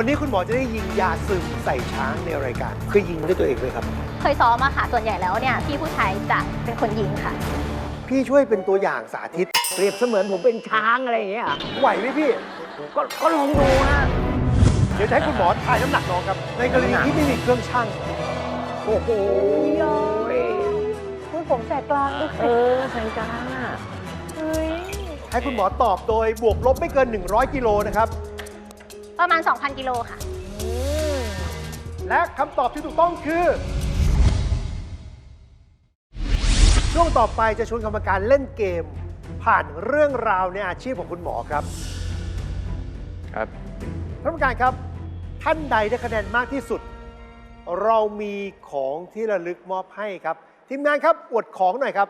วันนี้คุณหมอจะได้ยิงยาซึมใส่ช้างในรายการเคยยิงด้วยตัวเองไหมครับ เคยซ้อมมาค่ะ ส่วนใหญ่แล้วเนี่ยพี่ผู้ชายจะเป็นคนยิงค่ะ พี่ช่วยเป็นตัวอย่างสาธิต เปรียบเสมือนผมเป็นช้างอะไรอย่างเงี้ยเหรอไหวไหมพี่ ก็ก็ลองดูฮะ เดี๋ยวจะให้คุณหมอถ่ายน้ำหนักน้องครับ ในกรณีที่ไม่มีเครื่องชั่งโอ้โหคุณผมแสกกลางด้วยเออแสงกลางอะเฮ้ย ให้คุณหมอตอบโดยบวกลบไม่เกิน 100 กิโลนะครับ ประมาณ 2,000 กิโลค่ะอืมและคำตอบที่ถูกต้องคือ ช่วงต่อไปจะชวนกรรมการเล่นเกม ผ่านเรื่องราวในอาชีพของคุณหมอครับครับ ท่านกรรมการครับ ท่านใดได้คะแนนมากที่สุด เรามีของที่ระลึกมอบให้ครับ ทีมงานครับอวดของหน่อยครับ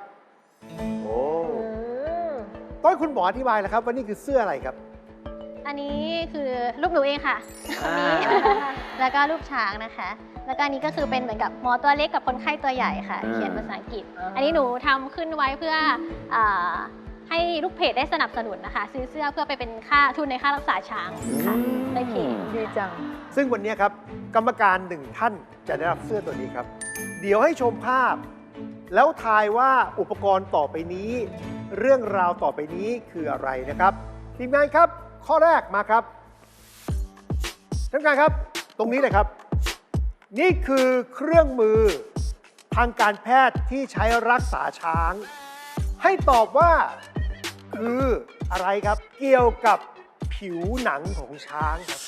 โอ้อืมต้องให้คุณหมออธิบายแล้วครับว่านี่คือเสื้ออะไรครับ อันนี้คือรูปหนูเองค่ะอ่าอันนี้แล้วก็รูปช้างนะคะ แล้วก็อันนี้ก็คือเป็นเหมือนกับหมอตัวเล็กกับคนไข้ตัวใหญ่ค่ะ เขียนภาษาอังกฤษ อันนี้หนูทำขึ้นไว้เพื่ออาให้ลูกเพจได้สนับสนุนนะคะ ซื้อเสื้อเพื่อไปเป็นค่าทุนในค่ารักษาช้างค่ะในเพจดีจัง ซึ่งวันนี้ครับกรรมการหนึ่งท่านจะได้รับเสื้อตัวนี้ครับ เดี๋ยวให้ชมภาพ แล้วทายว่าอุปกรณ์ต่อไปนี้ เรื่องราวต่อไปนี้คืออะไรนะครับทีมงานครับ ข้อแรกมาครับท่านผู้การครับ ตรงนี้เลยครับ นี่คือเครื่องมือทางการแพทย์ที่ใช้รักษาช้าง ให้ตอบว่าคืออะไรครับ เกี่ยวกับผิวหนังของช้างครับ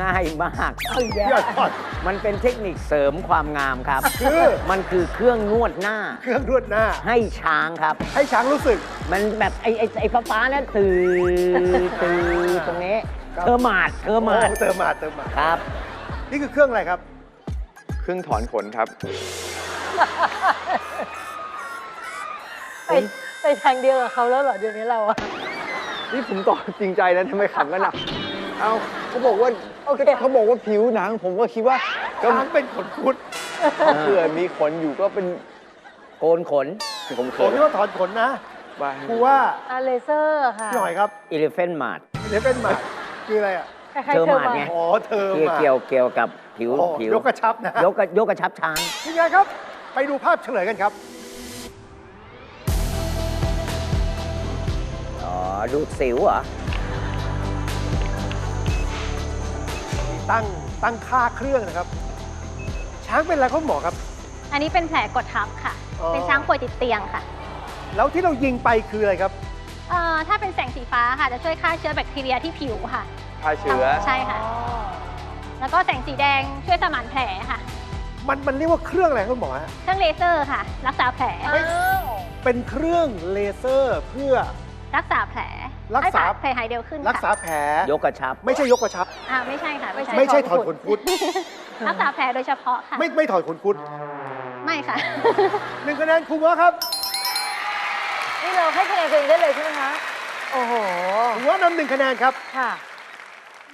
ง่ายมากพี่อดก่อนมันเป็นเทคนิคเสริมความงามครับ คือ มันคือเครื่องนวดหน้า เครื่องนวดหน้า ให้ช้างครับ ให้ช้างรู้สึก มันแบบไอ้ไอ้ไอ้ฟ้าฟ้าๆนั่นตื่นตื่นตรงนี้ครับ เธอหมาดเธอหมาดโอ้เติมมาเติมมาครับ นี่คือเครื่องอะไรครับ เครื่องถอนขนครับ ไปไปทางเดียวกับเขาแล้วเหรอเดี๋ยวนี้เราอะนี่ผมตอบจริงใจนะทำไมขำกันอะเอ้าเขาบอกว่า โอเคเขาบอกว่าผิวหนัง ผมก็คิดว่าก็ช้างเป็นขนคุดเผื่อมีขนอยู่ก็เป็นโกนขนผมผเขิมนนี่ว่าถอนขนนะบ้าครูว่าอาเลเซอร์ค่ะพี่หอยครับอิเลเฟนหมาดเดี๋ยวเป็นหมาคืออะไรอะคล้ายๆเทอร์มาดไง อ๋อเธอเกี่ยวมาเกี่ยวเกี่ยวกับผิวอ๋อผิวยกกระชับนะยกกระยกกระชับช้าง ทีมงานครับ ไปดูภาพเฉลยกันครับ อ๋อ ดูดสิวเหรอ ตั้งตั้งค่าเครื่องนะครับ ช้างเป็นอะไรครับหมอครับ อันนี้เป็นแผลกดทับค่ะ อ๋อ เป็นช้างป่วยติดเตียงค่ะแล้วที่เรายิงไปคืออะไรครับเอ่อถ้าเป็นแสงสีฟ้าค่ะ จะช่วยฆ่าเชื้อแบคทีเรียที่ผิวค่ะฆ่าเชื้อ ใช่ค่ะ แล้วก็แสงสีแดงช่วยสมานแผลค่ะมันมันเรียกว่าเครื่องอะไรครับหมอฮะเครื่องเลเซอร์ค่ะ รักษาแผลไม่เป็นเครื่องเลเซอร์เพื่อรักษาแผล รักษาให้แผลหายเร็วขึ้นรักษาค่ะแผลยกกระชับ ไม่ใช่ยกกระชับ อ่าไม่ใช่ค่ะไม่ใช่ไม่ใช่ถอนขนคุด รักษาแผลโดยเฉพาะค่ะ ไม่ไม่ถอนขนคุดไม่ค่ะ หนึ่งคะแนนครูเงาะครับนี่เราให้คะแนนตัวเองได้เลยใช่ไหมคะ โอ้โห ครูเงาะนำหนึ่งคะแนนครับ ค่ะ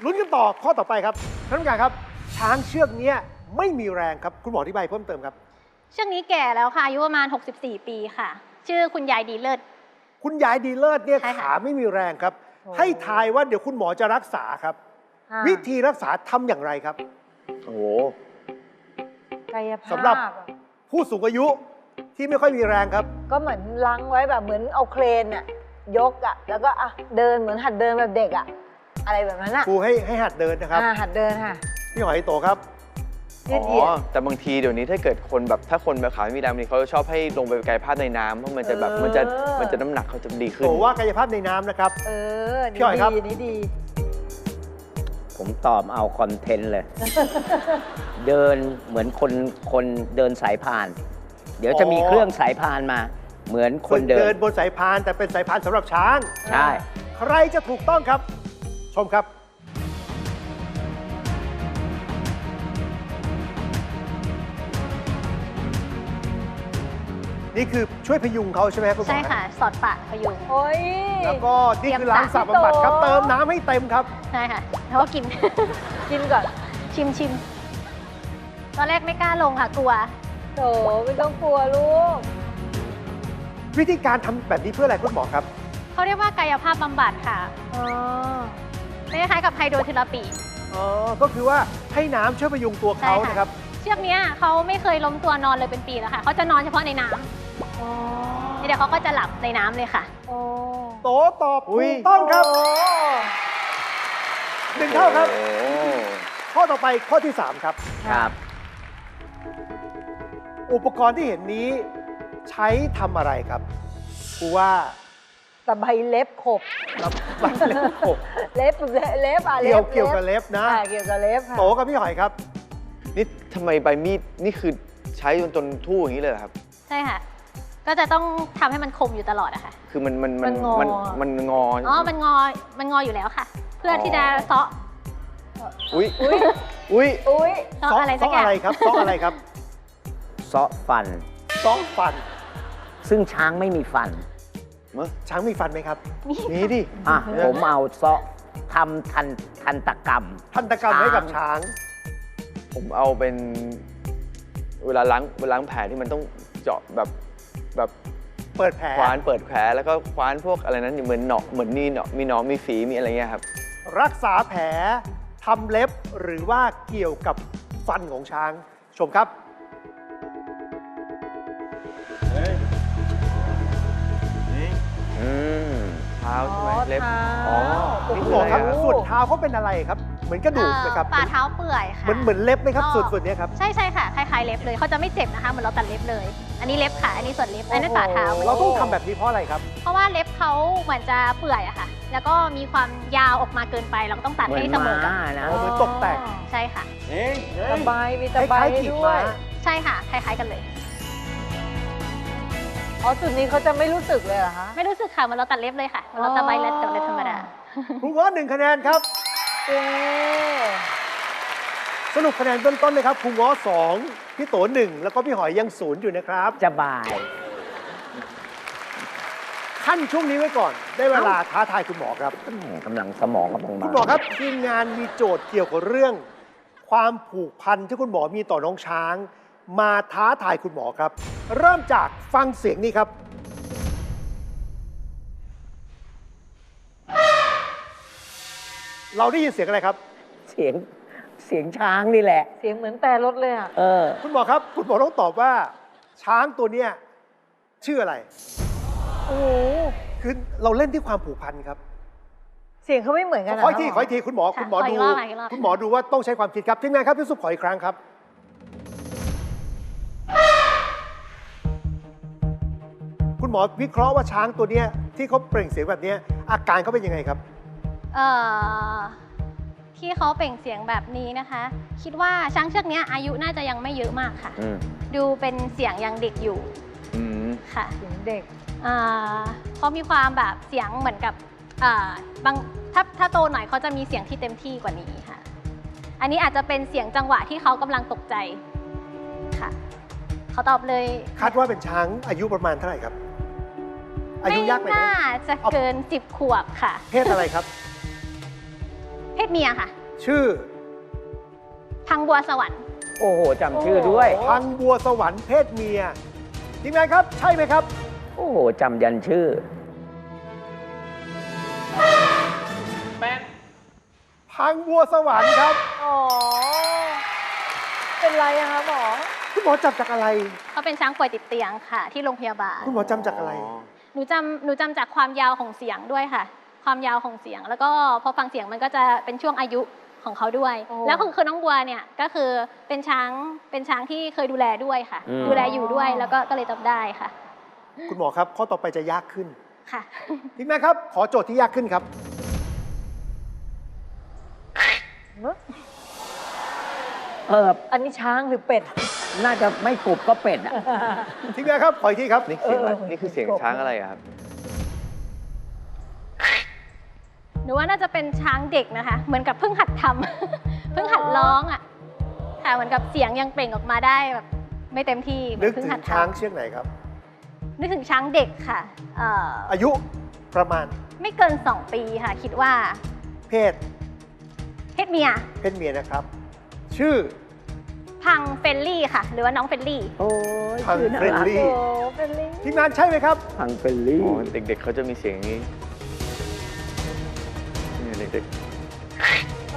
ลุ้นกันต่อข้อต่อไปครับท่านผู้การครับ ช้างเชือกเนี้ยไม่มีแรงครับ คุณหมออธิบายเพิ่มเติมครับ เชือกนี้แก่แล้วค่ะอายุประมาณ 64 ปีค่ะ ชื่อคุณยายดีเลิศ คุณยายดีเลิศเนี่ยใช่ค่ะขาไม่มีแรงครับ โอ้ ให้ทายว่าเดี๋ยวคุณหมอจะรักษาครับ ค่ะวิธีรักษาทำอย่างไรครับ โอ้โห กายภาพสำหรับ อะผู้สูงอายุที่ไม่ค่อยมีแรงครับ ก็เหมือนล้างไว้แบบเหมือนเอาเครนอะยกอะแล้วก็อะเดินเหมือนหัดเดินแบบเด็กอะอะไรแบบนั้นอะครูให้ให้หัดเดินนะครับ อ่าหัดเดินค่ะ พี่หอยโตครับยื อ๋ดเหยียอดแต่บางทีเดี๋ยวนี้ถ้าเกิดคนแบบถ้าคนแบบขาไม่มีแรงบางทีเขาจะชอบให้ลงไปกายภาพในน้ำเพราะมันจะแบบเออมันจะมันจะน้ำหนักเขาจะดีขึ้นโตว่ากายภาพในน้ำนะครับ เออพี่หอยครับ นี่ดีนี่ดีผมตอบเอาคอนเทนต์เลย เดินเหมือนคนคนเดินสายพาน เดี๋ยวจะมีอ๋อเครื่องสายพานมา เหมือนคนฝึกเดิเดินนบนสายพานแต่เป็นสายพานสำหรับช้าง ใช่ ใครจะถูกต้องครับ ชมครับ นี่คือช่วยพยุงเขาใช่ไหมครับคุณหมอใช่ค่ะ สอดปากพยุง โอ้ย แล้วก็นี่คือล้างสระบำบัดครับเติมน้ำให้เต็มครับ ใช่ค่ะ แล้วก็กิน กินก่อน ชิมชิม ตอนแรกไม่กล้าลงค่ะ กลัวโถไม่ต้องกลัวลูก วิธีการทำแบบนี้เพื่ออะไรคุณหมอครับ เขาเรียกว่ากายภาพบำบัดค่ะอ๋อเป็คล้ายๆกับไฮโดรเทอราปีอ๋อ ก็คือว่าให้น้ำช่วยพยุงตัวเขาใช่ค่ะนะครับ เชือกเนี้ยเขาไม่เคยล้มตัวนอนเลยเป็นปีแล้วค่ะ เขาจะนอนเฉพาะในน้ำอ๋อ เดี๋ยวเขาก็จะหลับในน้ำเลยค่ะโอ้โตตอบอุ๊ถูยกต้องครับโอ้หนึ่งเท่าครับโอ้ข้อต่อไปข้อที่ 3 ครับ ครับ อุปกรณ์ที่เห็นนี้ใช้ทำอะไรครับกูว่าตะไบเล็บขบรับบัตรเล็บหกเล็บเล็บอะเกี่ยวล็บเกี่ยวกับเล็บนะ อ่าเกี่ยวกับเล็บค่ะโตกับพี่หอยครับ นี่ทำไมใบมีดนี่คือใช้จนจนทู่อย่างนี้เลยเหรอครับ ใช่ค่ะ ก็จะต้องทำให้มันคมอยู่ตลอดอะค่ะ คือมันมันมันมันงอ มันมันงออ๋อ มันงอ มันงออยู่แล้วค่ะ เพื่อที่จะเซาะอุ้ยอุ้ยอุ้ยอุ้ยเซาะอะไรสักซอย่าง อะไรครับซออะไรครับเซาะฟันซอฟันซึ่งช้างไม่มีฟันช้างมีฟันไหมครับนี่ดิอะเออผมเอาเซาะทำทันทันตกรรม ทันตกรรมให้กับช้าง ผมเอาเป็น เวลาล้างเวลาล้างแผลที่มันต้องเจาะแบบ แบบเปิดแผลคว้านเปิดแผลแล้วก็คว้านพวกอะไรนั้นเหมือนเนาะเหมือนนี่เนาะมีเนาะมีฝีมีอะไรเงี้ยครับ รักษาแผลทำเล็บหรือว่าเกี่ยวกับฟันของช้างชมครับ อืมเท้าใช่ไหมเล็บอ๋อนี่คุณคืหมอครับะไะส่วนเท้าเขาเป็นอะไรครับ เหมือนกระดูกไหมครับเอ่อฝ่าเท้าเปื่อยค่ะเหมือนเหมือนเล็บไหมครับอ๋อส่วนส่วนเนี้ยครับใช่ใช่ค่ะคล้ายๆเล็บเลยเขาจะไม่เจ็บนะคะเหมือนเราตัดเล็บเลย อันนี้เล็บค่ะ อันนี้ส่วนเล็บอันนั้นฝ่าเท้าเราต้องทำแบบนี้เพราะอะไรครับ เพราะว่าเล็บเขาเหมือนจะเปื่อยอะค่ะ แล้วก็มีความยาวออกมาเกินไปเราก็ต้องตัดเหมือให้นเสมอกันม้านะเหมือนตกแต่งใช่ค่ะตะไบมีคตะไบล้ายๆขีดด้วม้ายใช่ค่ะคล้ายๆกันเลยอ๋อจุดนี้เขาจะไม่รู้สึกเลยเหรอคะไม่รู้สึกค่ะเหมือนเราตัดเล็บเลยค่ะเหมือนเราตัดใบเล็บตัดเล็บธรรมดาครูง้อหนึ่งคะแนนครับ เย้สรุปคะแนนเบื้องต้นเลยครับครูง้อสองพี่โตหนึ่งแล้วก็พี่หอยยังศูนย์อยู่นะครับ จะบาย ขั้นช่วงนี้ไว้ก่อน ได้เวลาท้าทายคุณหมอครับ แหม่กำลังสมองกำลังมาคุณหมอครับทีมงานมีโจทย์เกี่ยวกับเรื่อง ความผูกพันที่คุณหมอมีต่อน้องช้าง มาท้าทายคุณหมอครับ เริ่มจากฟังเสียงนี้ครับ เราได้ยินเสียงอะไรครับ เสียงเสียงช้างนี่แหละ เสียงเหมือนแต่รถเลยอะ เออ คุณหมอครับ คุณหมอต้องตอบว่า ช้างตัวเนี้ยชื่ออะไร โอ้โห คือเราเล่นที่ความผูกพันครับ เสียงเขาไม่เหมือนกันขออีกทีนะขออีกทีคุณหมอค่ะคุณหมอขออีดู กรอบค่ะอีกรอบ คุณหมอดูว่าต้องใช้ความคิดครับทีมงานครับพี่สุขขออีกครั้งครับ คุณหมอวิเคราะห์ว่าช้างตัวเนี้ยที่เขาเปล่งเสียงแบบเนี้ยอาการเขาเป็นยังไงครับเอ่อ ที่เขาเปล่งเสียงแบบนี้นะคะ คิดว่าช้างเชือกเนี้ยอายุน่าจะยังไม่เยอะมากค่ะ อืมดูเป็นเสียงยังเด็กอยู่อืมค่ะเสียงเด็กอ่าเขามีความแบบเสียงเหมือนกับอ่าบางถ้าถ้าโตหน่อยเขาจะมีเสียงที่เต็มที่กว่านี้ค่ะ อันนี้อาจจะเป็นเสียงจังหวะที่เขากำลังตกใจค่ะเขาตอบเลยคาดว่าเป็นช้างอายุประมาณเท่าไหร่ครับ อายุยากไปไม่ไหมน่าจะเกินสิบขวบค่ะ เพศอะไรครับ เพศเมียค่ะ ชื่อ พังบัวสวรรค์โอ้โหจำชื่อด้วย พังบัวสวรรค์เพศเมียทีมงานครับ ใช่ไหมครับ โอ้โหจำยันชื่อพังบัวสวรรค์ครับ อ๋อ เป็นไรอะคะหมอ คุณหมอจับจากอะไร เขาเป็นช้างป่วยติดเตียงค่ะ ที่โรงพยาบาล คุณหมอจำจากอะไร หนูจำหนูจำจากความยาวของเสียงด้วยค่ะ ความยาวของเสียง แล้วก็พอฟังเสียงมันก็จะเป็นช่วงอายุของเขาด้วย โอ้ แล้วคือคือน้องบัวเนี่ยก็คือเป็นช้างเป็นช้างที่เคยดูแลด้วยค่ะ อืม ดูแลอยู่ด้วยแล้วก็ก็เลยจำได้ค่ะคุณหมอครับ ข้อต่อไปจะยากขึ้นค่ะ ทีมงานครับ ขอโจทย์ที่ยากขึ้นครับ เอออันนี้ช้างหรือเป็ด น่าจะไม่กรุบก็เป็ดอะ ทีมงานครับ ขออีกทีครับ นี่เสียงอะไรเออ นี่คือเสียงช้างอะไรอะครับ นูว่าน่าจะเป็นช้างเด็กนะคะ เหมือนกับเพิ่งหัดทำ เพิ่งหัดร้องอะค่ะเหมือนกับเสียงยังเปล่งออกมาได้แบบไม่เต็มที่เหมืนึอกนเพิ่งถึงหัดทช้างเชือกไหนครับำนึกถึงช้างเด็กค่ะเอ่ออายุประมาณไม่เกิน 2 ปีค่ะ คิดว่าเพศเพศเมียเพศเมียนะครับ ชื่อ พังเฟลลี่ค่ะ หรือว่าน้องเฟลลี่ โอ้ยพังชื่อน่าเฟรนรักลี่ โอ้เป็นลิง ทีมงานใช่ไหมครับ พังเฟลลี่ อ๋อเด็กๆ เขาจะมีเสียงอย่างนี้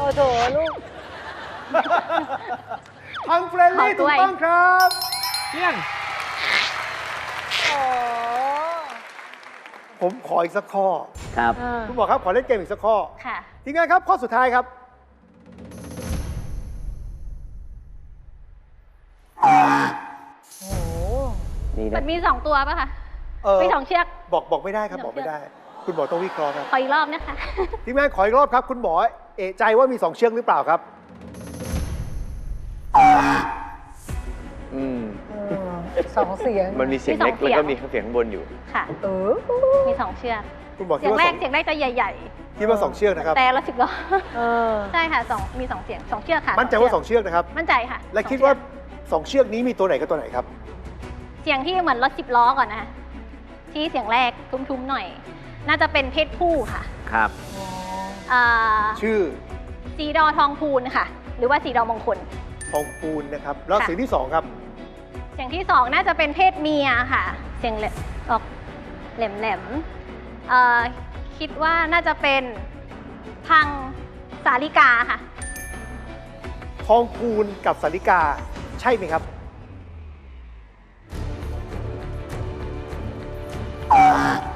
อ้โถลูกพังเฟรนลี่ขอด้ถูกวยต้องครับเที่ยง โอ้ผมขออีกสักข้อ ครับเออคุณหมอครับขอเล่นเกมอีกสักข้อ ค่ะ ทีมงานครับ ข้อสุดท้ายครับ โอ้โหนี่มันะนมีสองตัวป่ะคะเออมีสองเชือก บอกบอกไม่ได้ครับสบอองกเชือกไม่ได้ คุณหมอต้องวิเคราะห์ครับ ขออีกรอบนะคะ ทีมงานขออีกรอบครับ คุณหมอ เอะใจว่ามีสองเชือกหรือเปล่าครับ อืมเออสองเสียงมันมีเสียงเล็กมีสองเสียงแล้วก็มีเสียงข้างบนอยู่ ค่ะ เออมีสองเชือก คุณหมอเสีคิดยงว่าแรสกองเสียงแรกจะใหญ่คิดว่าสองเชือกนะครับๆแต่ละสิบล้อเออใช่ค่ะสองมีสองเสียงสองเชือกค่ะมั่นใจว่าสองเชือกนะครับ มั่นใจค่ะและสองคิดเชือกว่าสองเชือกนี้มีตัวไหนกับตัวไหนครับ เสียงที่เหมือนรถสิบล้อก่อนนะคะที่เสียงแรกทุ้มๆหน่อย น่าจะเป็นเพศผู้ค่ะ ครับอ่าชื่อสีดอทองพูนค่ะ หรือว่าสีดอมงคล ทองปูนนะครับ แล้วค่ะ เสียงที่สองครับ เสียงที่สองน่าจะเป็นเพศเมียค่ะ เสียงแหลมออกแหลมแหลมๆเอ่อคิดว่าน่าจะเป็นพังสาลิกาค่ะ ทองปูนกับสาริกาใช่ไหมครับส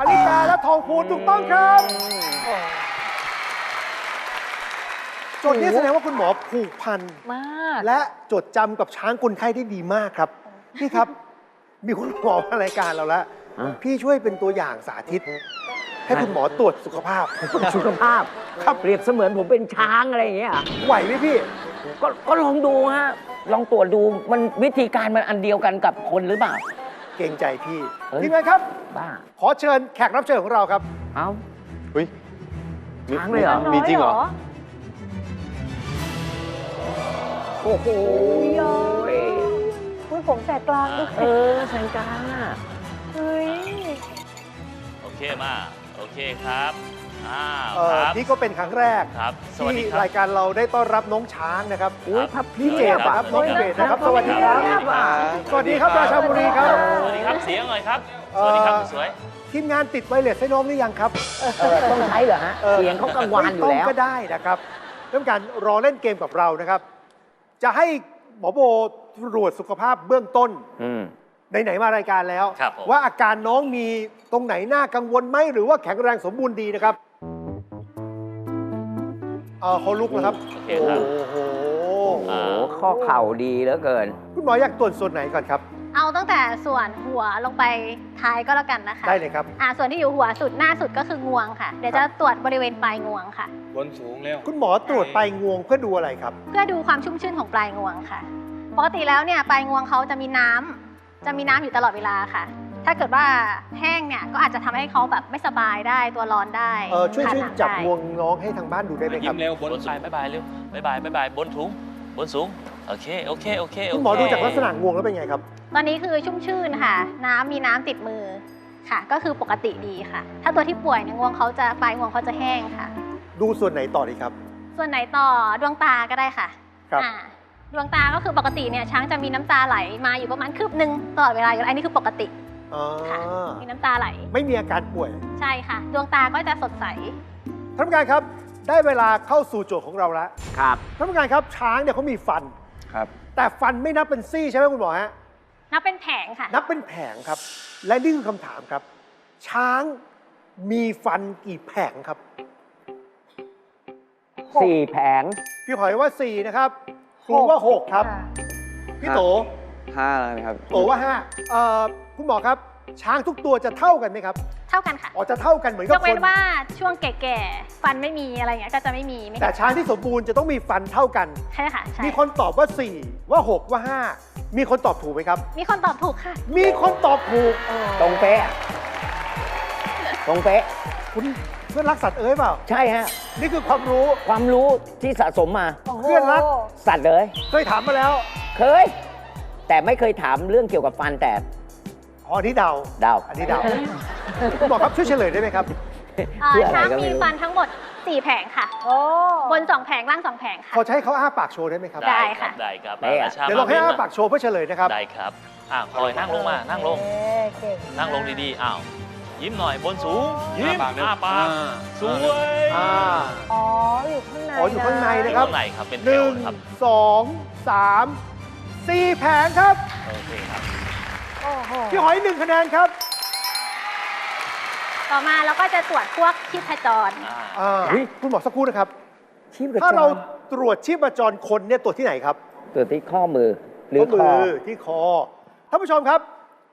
าริกาและทองพูนถูกต้องครับโจทย์นี้แสดงว่าคุณหมอผูกพันมาก และจดจำกับช้างคนไข้ได้ดีมากครับ พี่ครับ มีคุณหมอมารายการเราแล้วอะพี่ช่วยเป็นตัวอย่างสาธิต ให้คุณหมอตรวจสุขภาพ สุขภาพครับเปรียบเสมือนผมเป็นช้างอะไรอย่างเงี้ยไหวไหมพี่ ก็ก็ลองดูฮะ ลองตรวจดูมันวิธีการมันอันเดียวกันกับคนหรือเปล่า เกรงใจพี่เฮ้ย ทีมงานครับ บ้า ขอเชิญแขกรับเชิญของเราครับ เอ้า เฮ้ยมีช้างเลยเหรอ มีจริงเหรอ โอ้โหอุ้ยผมแสกกลางด้วยเออแสงกลางอะ เฮ้ย โอเคมา โอเคครับ อ้าวเอ่คอรับ นี่ก็เป็นครั้งแรกครับสวัสดีที่ครับ รายการเราได้ต้อนรับน้องช้างนะครับอุ้ยพับพี่พี่เจเจ็มบส์อะครับน้องเบสนะครับ สวัสดีครับ สวัสดีครับราชาบุรีครับ สวัสดีครับเสียงหน่อยครับ สวัสดีครับสวย ทีมงานติดไวเลสให้น้องหรือยังครับเออต้องใช้เหรอฮะ เสียงเขากังวานอยู่แล้วไม่ต้องก็ได้นะครับเรื่องการรอเล่นเกมกับเรานะครับ จะให้หมอโบตรวจสุขภาพเบื้องต้น อืม ไหนๆมารายการแล้ว ครับผม ว่าอาการน้องมีตรงไหนน่ากังวลไหมหรือว่าแข็งแรงสมบูรณ์ดีนะครับ เออเขาลุกแล้วครับ โอเคครับ โอ้โห โอ้โหข้อเข่าดีเหลือเกิน คุณหมออยากตรวจส่วนไหนก่อนครับ เอาตั้งแต่ส่วนหัวลงไปท้ายก็แล้วกันนะคะได้เลยครับ อ่าส่วนที่อยู่หัวสุดหน้าสุดก็คืองวงค่ะ เดี๋ยวจะตรวจบริเวณปลายงวงค่ะ บนสูงเร็วคุณหมอตรวจไปงวงเพื่อดูอะไรครับ เพื่อดูความชุ่มชื่นของปลายงวงค่ะ ปกติแล้วเนี่ยปลายงวงเขาจะมีน้ำจะมีน้ำอยู่ตลอดเวลาค่ะ ถ้าเกิดว่าแห้งเนี่ยก็อาจจะทำให้เขาแบบไม่สบายได้ตัวร้อนได้เออช่วยขาดช่วยน้ำจับได้งวงน้องให้ทางบ้านดูได้ไหมคยิ้รับ มเร็วบบนนสูงบายบายเร็วบายบายบายบายบนถุงบนสูงโอเคโอเคโอเคโเคุณหมอดูจากลักษณะงวงแล้วเป็นไงครับ ตอนนี้คือชุ่มชื่นค่ะ น้ำมีน้ำติดมือค่ะ ก็คือปกติดีค่ะ ถ้าตัวที่ป่วยเนี่ยงวงเขาจะปลายงวงเขาจะแห้งค่ะ ดูส่วนไหนต่อดีครับ ส่วนไหนต่อดวงตาก็ได้ค่ะครับ อ่าดวงตาก็คือปกติเนี่ยช้างจะมีน้ำตาไหลมาอยู่ประมาณคืบหนึ่งตลอดเวลาอยู่แล้วอันนี้คือปกติ อ่าค่ะมีน้ำตาไหล ไม่มีอาการป่วย ใช่ค่ะ ดวงตาก็จะสดใส ท่านผู้การครับ ได้เวลาเข้าสู่โจทย์ของเราแล้วครับท่านผู้การครับ ช้างเนี่ยเขามีฟัน ครับ แต่ฟันไม่นับเป็นซี่ใช่ไหมคุณหมอฮะ นับเป็นแผงค่ะ นับเป็นแผงครับ และนี่คือคำถามครับ ช้างมีฟันกี่แผงครับ สี่แผง พี่หอยว่า 4 นะครับครูว่า 6 ครับค่ะพี่โต ห้าแล้วนะครับโตว่า5เอ่อคุณหมอครับ ช้างทุกตัวจะเท่ากันไหมครับเท่ากันค่ะอ๋อจะเท่ากันเหมือนยกับกคเว้นน ว่าช่วงแก่ๆ ฟันไม่มีอะไรอย่างเงี้ยก็จะไม่มีไม่แต่ช้างที่สมบูรณ์จะต้องมีฟันเท่ากัน ใช่ค่ะใช่มีคนตอบว่า 4 ว่า 6 ว่า 5 มีคนตอบถูกไหมครับ มีคนตอบถูกค่ะ มีคนตอบถูกตรงเป๊ะ ตรงเป๊ะ คุณเพื่อนรักสัตว์เอ้ยเปล่า ใช่ฮะ นี่คือความรู้ความรู้ที่สะสมมาโอ้โหเพื่อนรัก สัตว์เลย เคยถามมาแล้ว เคย แต่ไม่เคยถามเรื่องเกี่ยวกับฟันแต่อ๋ออันนี้เดาเดา อันนี้เดาคุณหมอครับช่วยเฉลยได้ไหมครับ เอ่อเพื่ออะไรช้างก็ไม่มีรู้ ฟันทั้งหมด 4 แผงค่ะโอ้บน 2 แผงล่าง 2 แผงค่ะขอใช้เขาอ้าปากโชว์ได้ไหมครับ ได้ครับค่ะ ได้ครับได้อะประชาเดี๋ยวเราให้มอ้ามาปากโชว์เพื่อเฉลยนะครับ ได้ครับอ่าคอยนั่งลงมา นั่งลง เอ๊ะเก่งนั่งลงดีๆ อ้าว ยิ้มหน่อย บนสูง ยิ้มอ้าปากเร็วอ้าปากอ่าสวยอ่า อ๋อ อยู่ข้างในอ๋ออยู่ข้างในอนะยู่ครับข้างในครับ เป็นหแถวนึ่งนะครับ สองสาม สี่แผงครับ โอเคครับ โอ้โห พี่หอยหนึ่งคะแนนครับ ต่อมาเราก็จะตรวจพวกชีพจร อ่าอ่าคุณหมอสักครู่นะครับ ชีพจรถ้าเราตรวจชีพจรคนเนี่ยตรวจที่ไหนครับ ตัวที่ข้อมือหรือข้อคอมือที่คอท่านผู้ชมครับ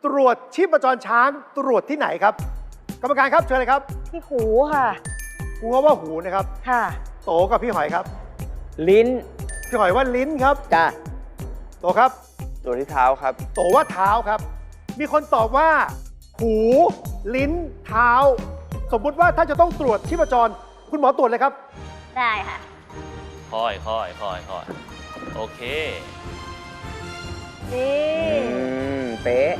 ตรวจชีพจรช้างตรวจที่ไหนครับ กรรมการครับเชิญเลยครับที่หูค่ะ กูว่าหูนะครับ ค่ะ โตกับพี่หอยครับ ลิ้นพี่หอยว่าลิ้นครับ จ้ะ โตครับ ตัวที่เท้าครับ โตว่าเท้าครับ มีคนตอบว่า หู ลิ้น เท้า สมมุติว่าถ้าจะต้องตรวจชีพจร คุณหมอตรวจเลยครับ ได้ค่ะ ค่อยค่อยค่อยค่อยโอเค นี่ อืม เป๊ะ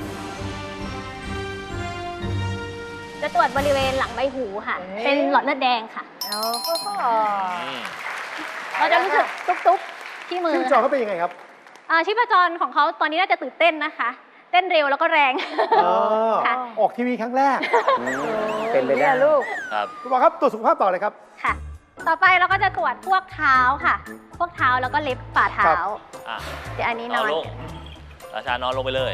จะตรวจบริเวณหลังใบหูค่ะเป็นหลอดเลือดแดงค่ะเอาก็อืมเราจะรู้สึกตุ๊บๆที่มือ ชีพจรเขาเป็นยังไงครับ อ่าชีพจรของเขาตอนนี้น่าจะตื่นเต้นนะคะ เต้นเร็วแล้วก็แรง อ๋อค่ะ ออกทีวีครั้งแรกอืมเป็นไปได้เนี่ยลูก ครับคุณหมอครับตรวจสุขภาพต่อเลยครับ ค่ะ ต่อไปเราก็จะตรวจพวกเท้าค่ะ พวกเท้าแล้วก็เล็บฝ่าเท้าครับอะเดี๋ยวอันนี้นนออนนลงราชานอนลงไปเลย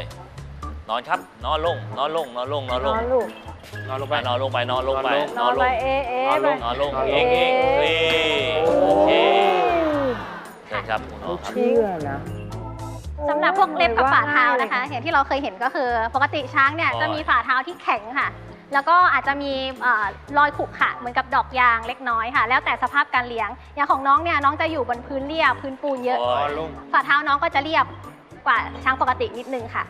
นอนครับ นอนลง นอนลง นอนลง นอนนลองนลูก นอนลงไปไปนอนลงไป นอนลงไปนนออนนลไปง เอะเอะนอนไปลงนอนลงนอนลง เองเองเองโอเคเเชิญครับคุณหมอครับ เชื่อนะ สำหรับพวกเล็บกับฝ่าเท้าว่ง่ยลยนะคะอย่างที่เราเคยเห็นก็คือ ปกติช้างเนี่ยอ๋อจะมีฝ่าเท้าที่แข็งค่ะ แล้วก็อาจจะมีเอ่อรอยขรุขระเหมือนกับดอกยางเล็กน้อยค่ะ แล้วแต่สภาพการเลี้ยงอย่างของน้องเนี่ยน้องจะอยู่บนพื้นเรียบพื้นปูนเยอะโอ้นอยนลงฝ่าเท้าน้องก็จะเรียบกว่าช้างปกตินิดนึงค่ะ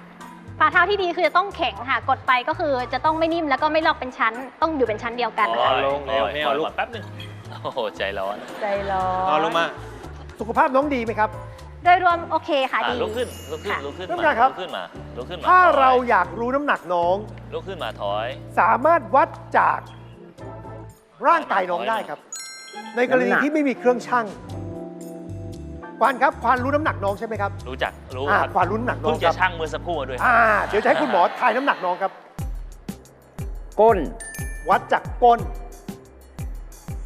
ฝ่าเท้าที่ดีคือจะต้องแข็งค่ะ กดไปก็คือจะต้องไม่นิ่มแล้วก็ไม่ลอกเป็นชั้น ต้องอยู่เป็นชั้นเดียวกันโอ้ค่ะยลงโอ้ยไม่เอาลูกปล่ยแป๊บนึงโอ้โหใจร้อน ใจร้อนนอนลงมา สุขภาพน้องดีไหมครับ โดยรวมโอเคค่ะอะดี ลุกขึ้นลุกขึ้นค่ะ ลุกขึ้นท่านมาประธานครับ ลุกขึ้นมาลุกขึ้นมาถ้าถอยเราอยากรู้น้ำหนักน้อง ลุกขึ้นมาถอย สามารถวัดจากร่างกายน้องได้ครับ ในกรณีน้ำหนัก ที่ไม่มีเครื่องชั่งควานครับควานรู้น้ำหนักน้องใช่ไหมครับรู้จักรู้อ่าครับควานรู้น้ำหนักน้เพิ่องงคจะรับชั่งเมื่อสักครู่มาด้วยอ่าเดี๋ยวจะให้คุณหมอทายน้ำหนักน้องครับ ก้น วัดจากก้น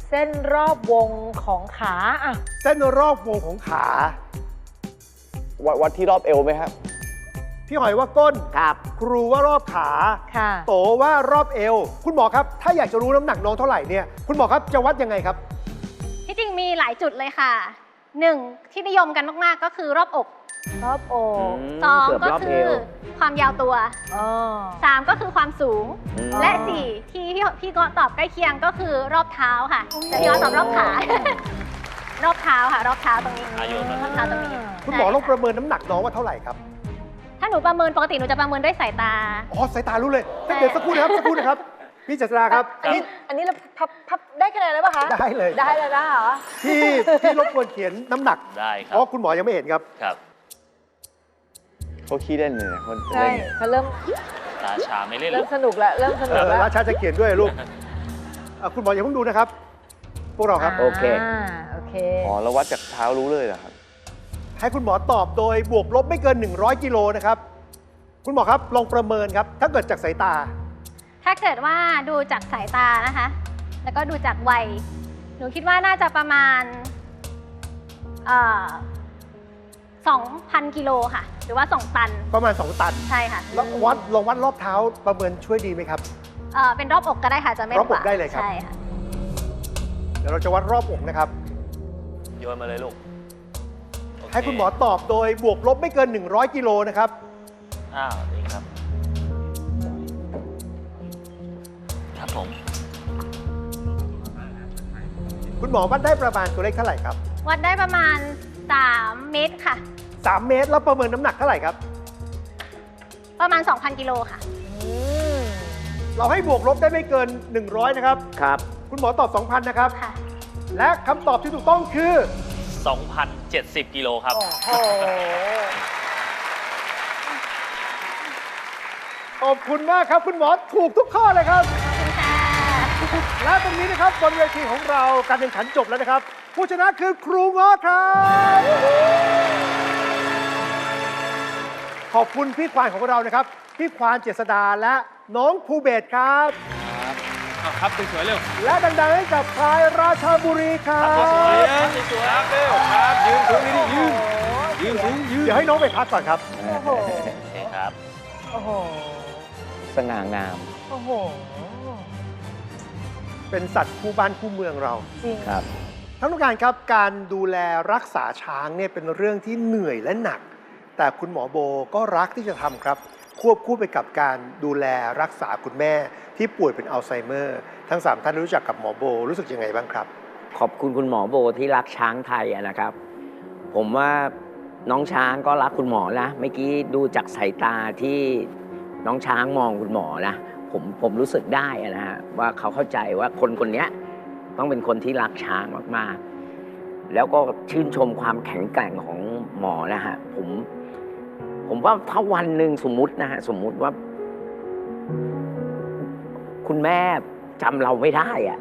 เส้นรอบวงของขาอะเส้นรอบวงของขา วัดวัดที่รอบเอวไหมครับ พี่หอยว่าก้น ครับ ครูว่ารอบขา ค่ะ โตว่ารอบเอว คุณหมอครับ ถ้าอยากจะรู้น้ำหนักน้องเท่าไหร่เนี่ย คุณหมอครับจะวัดยังไงครับ ที่จริงมีหลายจุดเลยค่ะหนึ่งที่นิยมกันมาก ๆ ก็คือรอบอกรอบอกสองเกือบก็รอบคืเออว ความยาวตัวอ๋อสามก็คือความสูง อืม และสี่ที่พี่พี่ก็ตอบใกล้เคียงก็คือรอบเท้าค่ะแต่พี่ก็ตอบรอบขา รอบเท้าค่ะ รอบเท้าตรงนี้อายุมันรอบเท้าตรงนี้คุณหมอลองประเมินน้ำหนักน้องว่าเท่าไหร่ครับ ถ้าหนูประเมินปกติหนูจะประเมินด้วยสายตา อ๋อสายตารู้เลยเดี๋ยวสักครู่นะครับสักครู่นะครับพี่จัตราครับอันนี้อันนี้เราพับพับได้คะแนนเลยปะคะ ได้เลย ได้เลยได้เหรอ พี่พี่รบกวนเขียนน้ำหนักได้คเพรับราะคุณหมอยังไม่เห็นครับ ครับ เขาขี้เล่นเลยนะคนใช่เล่นเนี่ยเขาเริ่มราชาไม่เล่นเริ่ลูมก สนุกแล้วเริ่มสเอนุกอแล้ว ราชาจะเขียนด้วยลูกเอ่อคุณหมออย่าเพิ่งดูนะครับ พวกเราครับ โอเคาโอเค อ๋อแล้ววัดจากเท้ารู้เลยเหรอครับ ให้คุณหมอตอบโดยบวกลบไม่เกิน 100 กิโลนะครับ คุณหมอครับลองประเมินครับ ถ้าเกิดจากสายตา ถ้าเกิดว่าดูจากสายตานะคะ แล้วก็ดูจากวัย หนูคิดว่าน่าจะประมาณเอ่อ2,000 กิโลค่ะ หรือว่า 2 ตัน ประมาณ 2 ตัน ใช่ค่ะแล้ววัดลองวัดรอบเท้าประเมินช่วยดีไหมครับ เอ่อเป็นรอบอกก็ได้ค่ะจะไม่นรอบอกว่าได้เลยครับ ใช่ค่ะเดี๋ยวเราจะวัดรอบอกนะครับ โยนมาเลยลูกโเให้คุณหมอตอบโดยบวกลบไม่เกิน 100 กิโลนะครับ อ้าวนี่ครับ ครับผม คุณหมอวัดได้ประมาณตัวเลขเท่าไหร่ครับ วัดได้ประมาณ 3 เมตรค่ะ 3 เมตรแล้วประเมินน้ำหนักเท่าไหร่ครับ ประมาณ 2,000 กิโลค่ะอืมเราให้บวกลบได้ไม่เกิน 100 นะครับ ครับ คุณหมอตอบ2,000นะครับ ค่ะ และคำตอบที่ถูกต้องคือ 2,070 กิโลครับ โอ้โห ขอบคุณมากครับ คุณหมอถูกทุกข้อเลยครับขอบคุณค่ะและตรงนี้นะครับบนเวทีของเราการแข่งขันจบแล้วนะครับ ผู้ชนะคือครูง้อครับ ขอบคุณพี่ควานของเรานะครับ พี่ควานเจษดาและน้องภูเบศครับ ครับสวยๆเร็วและดังๆให้กับพลายราชาบุรีครับสวยๆสวยๆเร็วครับยืนสูงนี่ยืนยืนสูงยืนเดี๋ยวให้น้องไปพักก่อนครับโอ้โหโอเคครับโอ้โหสง่างามโอ้โหเป็นสัตว์คู่บ้านคู่เมืองเราจริงครับท่านผู้การครับการดูแลรักษาช้างเนี่ยเป็นเรื่องที่เหนื่อยและหนัก แต่คุณหมอโบก็รักที่จะทำครับ ควบคู่ไปกับการดูแลรักษาคุณแม่ที่ป่วยเป็นอัลไซเมอร์ ทั้งสามท่านรู้จักกับหมอโบ รู้สึกยังไงบ้างครับ ขอบคุณคุณหมอโบที่รักช้างไทยอะนะครับ ผมว่าน้องช้างก็รักคุณหมอนะเมื่อกี้ดูจากสายตาที่น้องช้างมองคุณหมอนะผมผมรู้สึกได้นะฮะว่าเขาเข้าใจว่าคนคนนี้ต้องเป็นคนที่รักช้างมากๆ แล้วก็ชื่นชมความแข็งแกร่งของหมอนะฮะผม ผมว่าถ้าวันหนึ่งสมมุตินะฮะสมมุติว่า คุณแม่จำเราไม่ได้อะ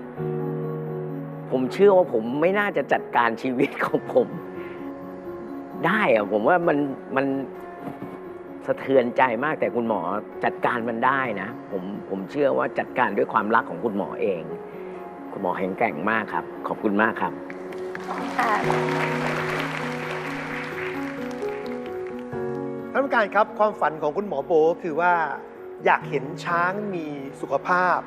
ผมเชื่อว่าผมไม่น่าจะจัดการชีวิตของผม ได้อะผมว่ามันมันสะเทือนใจมากแต่คุณหมอจัดการมันได้นะผมผมเชื่อว่าจัดการด้วยความรักของคุณหมอเอง คุณหมอแข็งแกร่งมากครับ ขอบคุณมากครับค่ะท่า นผู้การครับความฝันของคุณหมอโบก็คือว่าอยากเห็นช้างมีสุขภาพ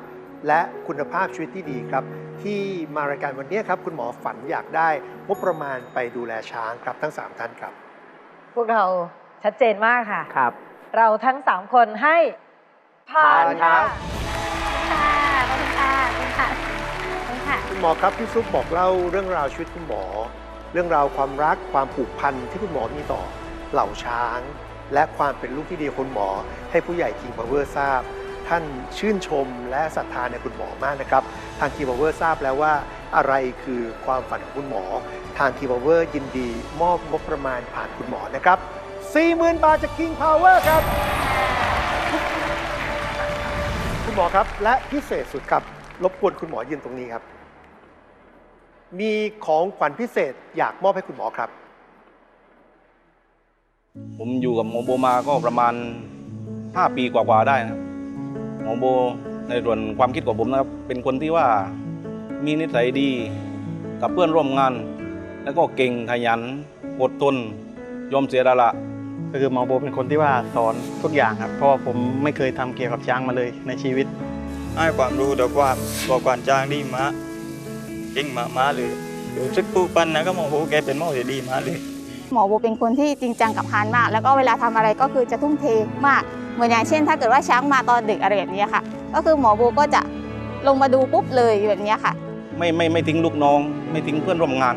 และคุณภาพชีวิตที่ดีครับ ที่มารายการวันนี้ครับ คุณหมอฝันอยากได้งบประมาณไปดูแลช้างครับทั้ง 3 ท่านครับ พวกเราชัดเจนมากค่ะ ครับ เราทั้งสามคนให้ผ่านผ่านครัค่ะบค่ะขอบคุณค่ะขอบคุณค่ะขอบคุณค่ะ คุณหมอครับพี่ซุปบอกเล่าเรื่องราวชีวิตคุณหมอ เรื่องราวความรักความผูกพันที่คุณหมอมีต่อเหล่าช้าง และความเป็นลูกที่ดีคุณหมอ ให้ผู้ใหญ่ King Power ทราบ ท่านชื่นชมและศรัทธาในคุณหมอมากนะครับ ทาง King Power ทราบแล้วว่าอะไรคือความฝันของคุณหมอ ทาง King Power ยินดี มอบงบประมาณผ่านคุณหมอนะครับ 40,000 บาทจาก King Power ครับ คุณหมอครับและพิเศษสุดครับรบกวนคุณหมอยืนตรงนี้ครับ มีของขวัญพิเศษอยากมอบให้คุณหมอครับ ผมอยู่กับหมอโบมาก็ประมาณ 5 ปีกว่าๆได้นะครับหมอโบในส่วนความคิดของผมนะครับ เป็นคนที่ว่ามีนิสัยดีกับเพื่อนร่วมงาน แล้วก็เก่งขยันอดทนยอมเสียสละก็คือหมอโบเป็นคนที่ว่าสอนทุกอย่างครับเพราะว่าผมไม่เคยทำเกี่ยวกับช้างมาเลยในชีวิต ให้ความรู้แต่ความบอกความจ้างดีมาเก่งมามาเลยรู้สึกปูปันนะก็มองโหแกเป็นหมอที่ดีมากเลย หมอโบเป็นคนที่จริงจังกับพานมาก แล้วก็เวลาทำอะไรก็คือจะทุ่มเทมาก เหมือนอย่างเช่น ถ้าเกิดว่าช้างมาตอนดึกอะไรแบบนี้ค่ะ ก็คือหมอโบก็จะลงมาดูปุ๊บเลยแบบนี้ค่ะ ไม่ไม่ไม่ทิ้งลูกน้อง ไม่ทิ้งเพื่อนร่วมงาน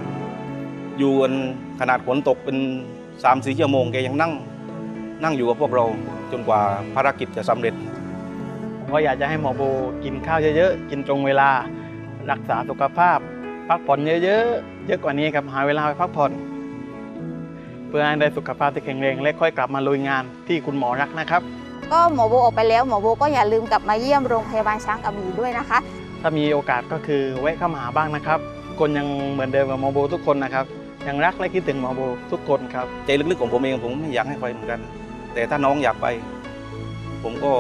อยู่กันขนาดฝนตกเป็น3ามสี่ชั่วโมงแกยังนั่ง นั่งอยู่กับพวกเราจนกว่าภารกิจจะสำเร็จผมก็อยากจะให้หมอโบกินข้าวเยอะๆ กินตรงเวลา รักษาสุขภาพ พักผ่อนเยอะๆ เยอะกว่านี้ครับ หาเวลาไปพักผ่อนเพื่อให้ได้สุขภาพที่แข็งแรง และค่อยกลับมาลุยงานที่คุณหมอรักนะครับ ก็หมอโบออกไปแล้วหมอโบก็อย่าลืมกลับมาเยี่ยมโรงพยาบาลช้างกระบี่ด้วยนะคะ ถ้ามีโอกาสก็คือแวะเข้ามาหาบ้างนะครับคนยังเหมือนเดิมกับหมอโบทุกคนนะครับยังรักและคิดถึงหมอโบทุกคนครับใจลึกๆของผมเองผมไม่อยากให้ไปเหมือนกัน แต่ถ้าน้องอยากไป ผมก็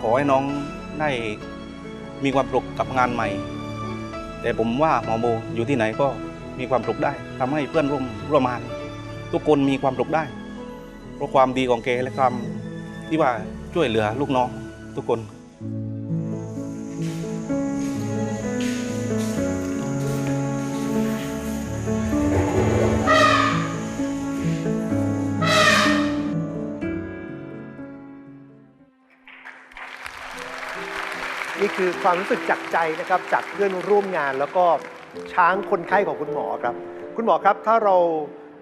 ขอให้น้องได้มีความสุขกับงานใหม่ แต่ผมว่าหมอโบอยู่ที่ไหนก็ มีความสุขได้ทำให้เพื่อนร่วมร่วมงานทุกคนมีความสุขได้ เพราะความดีของแกและความที่ว่าช่วยเหลือลูกน้องทุกคนนี่คือความรู้สึกจากใจนะครับจากเพื่อนร่วมงานแล้วก็ ช้างคนไข้ของคุณหมอครับ คุณหมอครับถ้าเรา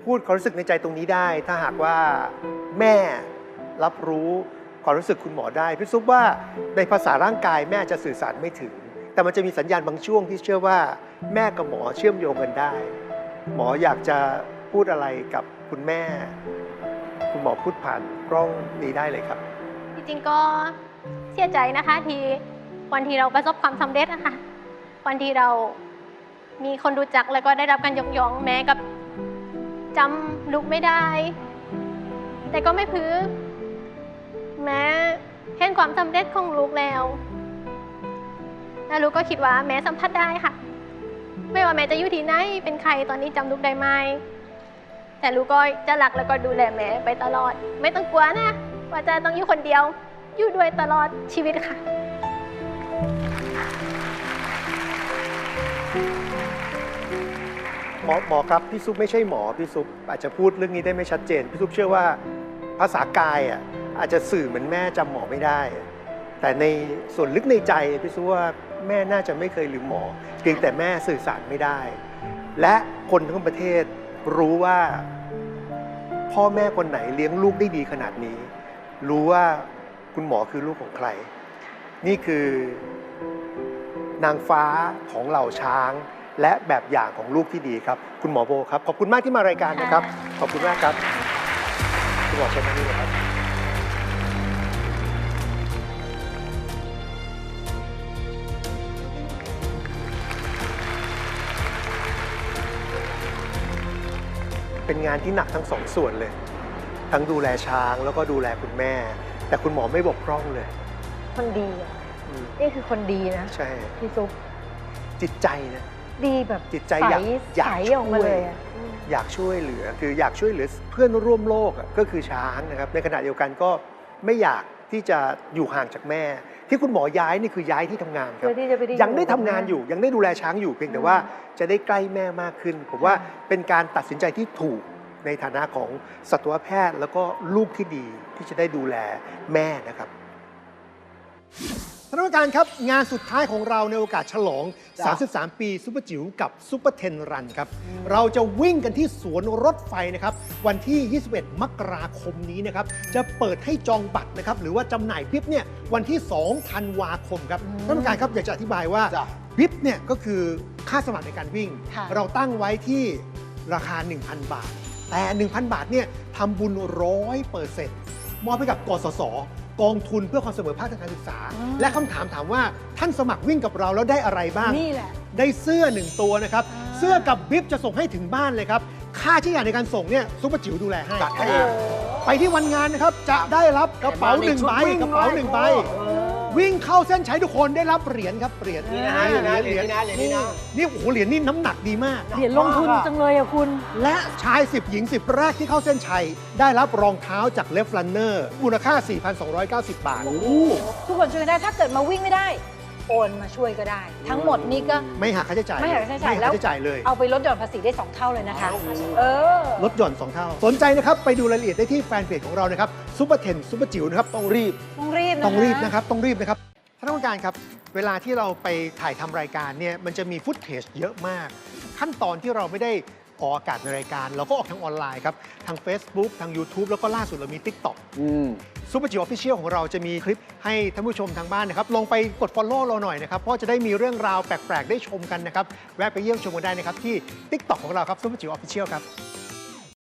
พูดความรู้สึกในใจตรงนี้ได้ ถ้าหากว่าแม่รับรู้ความรู้สึกคุณหมอได้พี่ซุปว่าในภาษาร่างกายแม่จะสื่อสารไม่ถึง แต่มันจะมีสัญญาณบางช่วงที่เชื่อว่า แม่กับหมอเชื่อมโยงกันได้ หมออยากจะพูดอะไรกับคุณแม่ คุณหมอพูดผ่านกล้องนี้ได้เลยครับ จริงๆก็เสียใจนะคะ ที่วันที่เราประสบความสำเร็จนะคะวันที่เรา มีคนรู้จักแล้วก็ได้รับการยกย่องแม้กับจำลูกไม่ได้ แต่ก็ไม่พื้แม้เห็นความสำเร็จของลูกแล้ว แล้วลูกก็คิดว่าแม่สัมผัสได้ค่ะ ไม่ว่าแม่จะอยู่ที่ไหนเป็นใครตอนนี้จำลูกได้ไหมแต่ลูกก็จะรักแล้วก็ดูแลแม่ไปตลอด ไม่ต้องกลัวนะ ว่าจะต้องอยู่คนเดียว อยู่ด้วยตลอดชีวิตค่ะ หมอหมอครับพี่ซุปไม่ใช่หมอพี่ซุปอาจจะพูดเรื่องนี้ได้ไม่ชัดเจนพี่ซุปเชื่อว่าภาษากายอะอาจจะสื่อเหมือนแม่จำหมอไม่ได้ แต่ในส่วนลึกในใจพี่ซุปว่าแม่น่าจะไม่เคยลืมหมอเพียงแต่แม่สื่อสารไม่ได้ และคนทั้งประเทศรู้ว่า พ่อแม่คนไหนเลี้ยงลูกได้ดีขนาดนี้ รู้ว่าคุณหมอคือลูกของใคร นี่คือนางฟ้าของเหล่าช้าง และแบบอย่างของลูกที่ดีครับ คุณหมอโบครับ ขอบคุณมากที่มารายการนะครับ ขอบคุณมากครับคุณหมอเชิญทางนี้เลยครับ เป็นงานที่หนักทั้งสองส่วนเลย ทั้งดูแลช้างแล้วก็ดูแลคุณแม่ แต่คุณหมอไม่บกพร่องเลย คนดีอะอืมนี่คือคนดีนะ ใช่ พี่ซุป จิตใจนะ ดีแบบจิตใจใสอยากอยากใสช่วยออกมาเลยอะอยากช่วยเหลือคืออยากช่วยเหลือเพื่อนร่วมโลกอะก็คือช้างนะครับ ในขณะเดียวกันก็ไม่อยากที่จะอยู่ห่างจากแม่ ที่คุณหมอย้ายนี่คือย้ายที่ทำงานครับเพื่อที่จะไปได้ยังได้ทำงานกับแม่อยู่ยังได้ดูแลช้างอยู่เพียงแต่ว่าจะได้ใกล้แม่มากขึ้น ผมว่าเป็นการตัดสินใจที่ถูกในฐานะของสัตวแพทย์แล้วก็ลูกที่ดีที่จะได้ดูแลแม่นะครับ ท่านผู้การครับ งานสุดท้ายของเราในโอกาสฉลอง33 ปีซุปเปอร์จิ๋วกับซุปเปอร์เทนรันครับ เราจะวิ่งกันที่สวนรถไฟนะครับ วันที่ 21 มกราคมนี้นะครับ จะเปิดให้จองบัตรนะครับ หรือว่าจำหน่ายบิบเนี่ยวันที่ 2 ธันวาคมครับท่านผู้การครับอยากจะอธิบายว่าบิบเนี่ยก็คือค่าสมัครในการวิ่ง ค่ะ เราตั้งไว้ที่ราคา 1,000 บาท แต่ 1,000 บาทเนี่ยทำบุญร้อยเปอร์เซ็นต์มอบให้กับกสศ กองทุนเพื่อความเสมอภาคทางการศึกษา และคำถามถามว่าท่านสมัครวิ่งกับเราแล้วได้อะไรบ้าง นี่แหละ ได้เสื้อหนึ่งตัวนะครับ เสื้อกับบิ๊บจะส่งให้ถึงบ้านเลยครับ ค่าใช้จ่ายในการส่งเนี่ยซุปเปอร์จิ๋วดูแลให้ไปที่วันงานนะครับ จะได้รับกระเป๋าหนึ่งใบกระเป๋าหนึ่งใบ วิ่งเข้าเส้นชัยทุกคนได้รับเหรียญครับเหรียญนี่นะเหรียญเหรียญนี่นี่โอ้โหเหรียญนี่น้ำหนักดีมาก เหรียญลงทุนจังเลยอะคุณ และชาย 10 หญิง 10 แรกที่เข้าเส้นชัย ได้รับรองเท้าจากเลฟลันเนอร์มูลค่า 4,290 บาท ทุกคนช่วยกันได้ถ้าเกิดมาวิ่งไม่ได้ โอนมาช่วยก็ได้ ทั้งหมดนี้ก็ ไม่หักค่าใช้จ่ายไม่หักค่าใช้จ่ายไม่แล้หักค่าวใช้จ่ายเลย เอาไปลดหย่อนภาษีได้ 2 เท่าเลยนะคะ เออ ลดหย่อน 2 เท่า สนใจนะครับ ไปดูรายละเอียดได้ที่แฟนเพจของเรานะครับซูเปอร์เทนซูเปอร์จิ๋วนะครับ ต้องรีบ ต้องรีบนะคะต้องรีบนะครับ ต้องรีบนะครับท่านผู้การครับ เวลาที่เราไปถ่ายทำรายการเนี่ย มันจะมีฟุตเทจเยอะมาก ขั้นตอนที่เราไม่ได้ออกอากาศในรายการ เราก็ออกทางออนไลน์ครับ ทาง Facebook ทาง YouTube แล้วก็ล่าสุดเรามี TikTok ซูเปอร์จิ๋วออฟฟิเชียลของเราจะมีคลิปให้ท่านผู้ชมทางบ้านนะครับ ลงไปกด Follow เราหน่อยนะครับ เพราะจะได้มีเรื่องราวแปลก ๆ ได้ชมกันนะครับ แวะไปเยี่ยมชมกันได้นะครับ ที่ TikTok ของเราครับซูเปอร์จิ๋วออฟฟิเชียลครับ